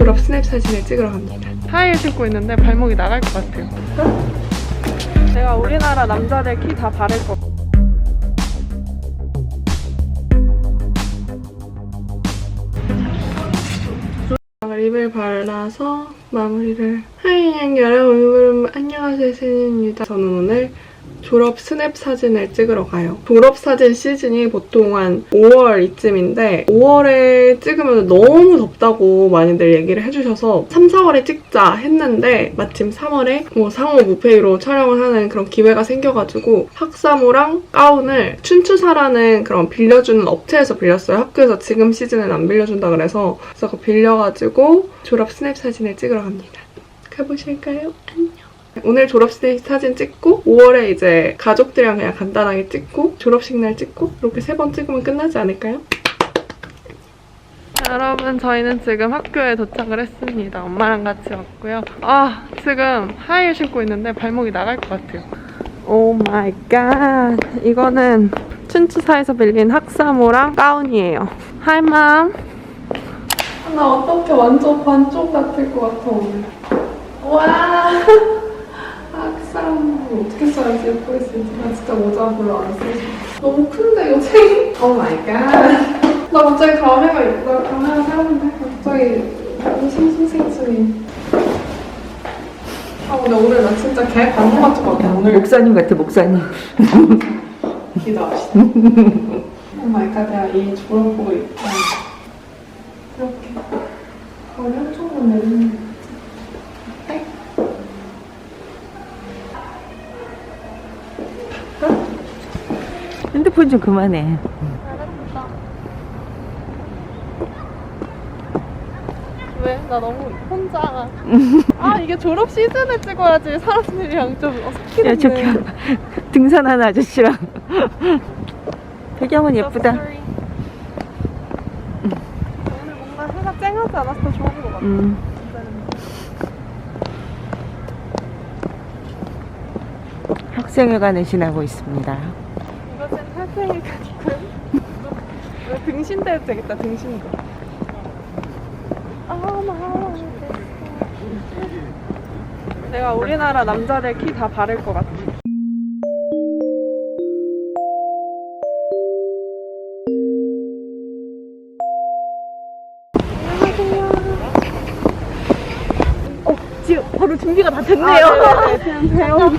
졸업 스냅 사진을 찍으러 갑니다. 하이힐 신고 있는데 발목이 나갈 것 같아요. 제가 우리나라 남자들 키 다 바를 거. 립을 발라서 마무리를 하이 여러분 안녕하세요 세진입니다 저는 오늘 졸업 스냅 사진을 찍으러 가요. 졸업 사진 시즌이 보통 한 5월 이쯤인데 5월에 찍으면 너무 덥다고 많이들 얘기를 해주셔서 3, 4월에 찍자 했는데 마침 3월에 뭐 상호 무페이로 촬영을 하는 그런 기회가 생겨가지고 학사모랑 가운을 춘추사라는 그런 빌려주는 업체에서 빌렸어요. 학교에서 지금 시즌은 안 빌려준다 그래서. 그래서 그거 빌려가지고 졸업 스냅 사진을 찍으러 갑니다. 가보실까요? 안녕 오늘 졸업식 사진 찍고 5월에 이제 가족들이랑 그냥 간단하게 찍고 졸업식 날 찍고 이렇게 세 번 찍으면 끝나지 않을까요? 여러분 저희는 지금 학교에 도착을 했습니다. 엄마랑 같이 왔고요. 아 지금 하이힐 신고 있는데 발목이 나갈 것 같아요. 오 마이 갓 이거는 춘추사에서 빌린 학사모랑 가운이에요. 하이맘 나 어떻게 완전 반쪽 같을 것 같아 오늘. 와 학사모 어떻게 써야지 예쁘게 쓰지? 나 진짜 모자 별로 안 쓰지. 너무 큰데 이거 책이? 오 마이 갓. 나 갑자기 감회가 있다. 감회가 새로운데 갑자기 너무 싱숭생숭해. 아 근데 오늘 나 진짜 개 반복 같은 것 같아. 오늘 목사님 같아 목사님 기도합시다. 오 마이 갓 내가 이 졸업복을 입고 이렇게 거리 엄청 내리는 핸드폰 좀 그만해 왜? 나 너무 혼자. 아 이게 졸업 시즌에 찍어야지 사람들이랑 좀야 어색해. 저기 등산하는 아저씨랑 배경은 예쁘다 오늘 뭔가 해가 쨍하지 않아서 더 좋은 것 같아. 음. 학생회관을 지나고 있습니다 학생의 가지고 등신대 해도 되겠다 등신대. 아 나. 내가 우리나라 남자들 키 다 바를 것 같아. 지금 바로 준비가 다 아, 네 네네. 그냥 배워. 네,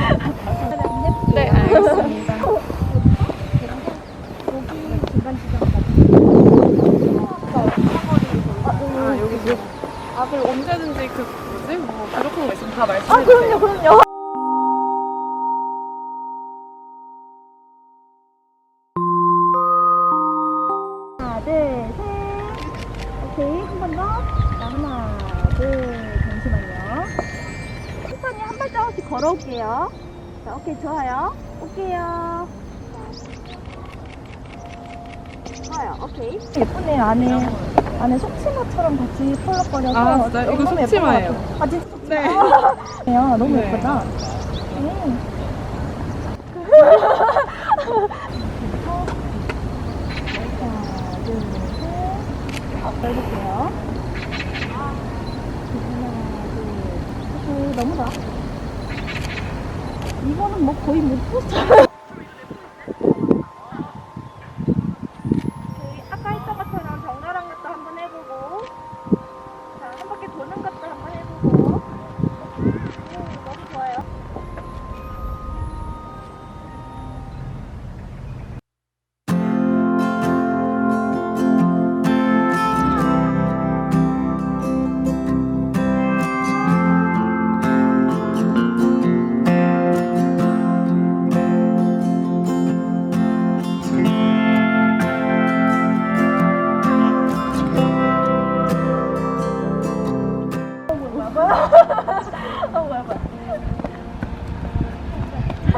한 발자국씩 걸어올게요. 자, 오케이, 좋아요. 올게요. 자. 좋아요, 오케이. 예쁘네요, 안에. 안에 속치마처럼 같이 펄럭거려서. 아, 진짜요? 이거 너무 예쁜 것 속치마예요. 같아요. 아, 진짜 속치마? 네. 네. 너무 네. 예쁘다. 음. 하나, 둘, 셋. 앞 해볼게요. 하나, 둘, 오케이, 너무 좋아. 이거는 뭐 거의 못 봤어요.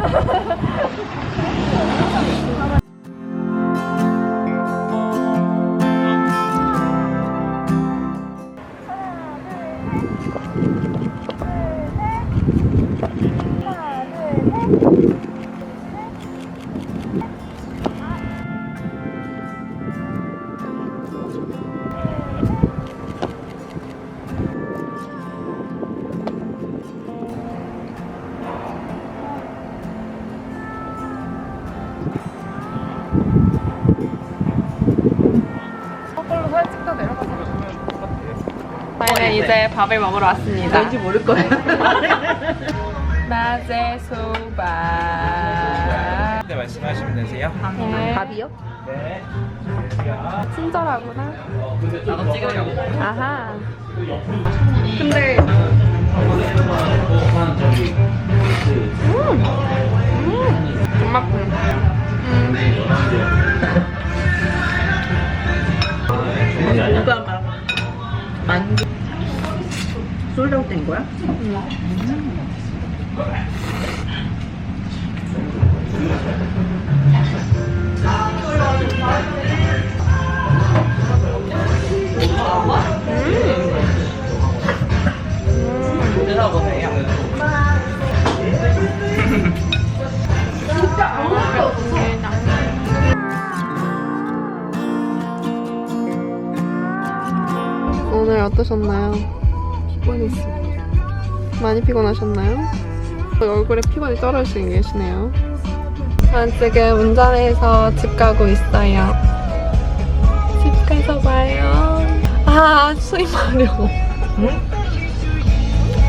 Ha ha ha ha! 이제 밥을 먹으러 왔습니다. 왠지 모를 거야. 낮에 소바. 네, 말씀하시면 되세요. 네. 밥이요? 네. 친절하구나. 나도 찍으려고. 아하. 근데 된 거야? 들어보세요. 오늘 어떠셨나요? 피곤했습니다. 많이 피곤하셨나요? 얼굴에 피곤이 떨어지고 계시네요. 전 지금 운전해서 집 가고 있어요. 집 가서 봐요. 아, 수임하려고.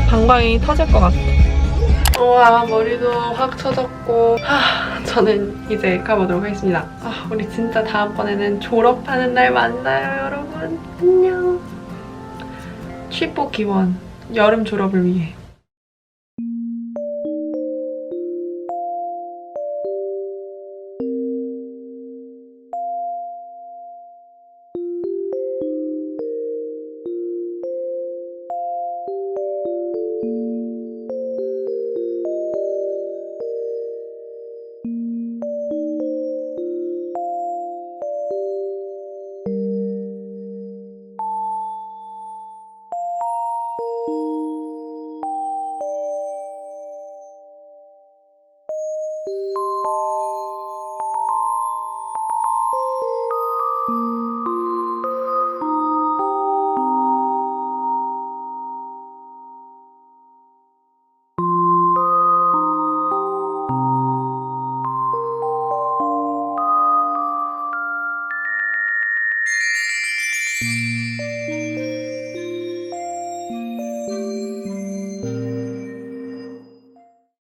방광이 터질 것 같아. 우와, 머리도 확 쳐졌고. 하, 저는 이제 가보도록 하겠습니다. 아, 우리 진짜 다음번에는 졸업하는 날 만나요, 여러분. 안녕. 취뽀 기원. 여름 졸업을 위해. you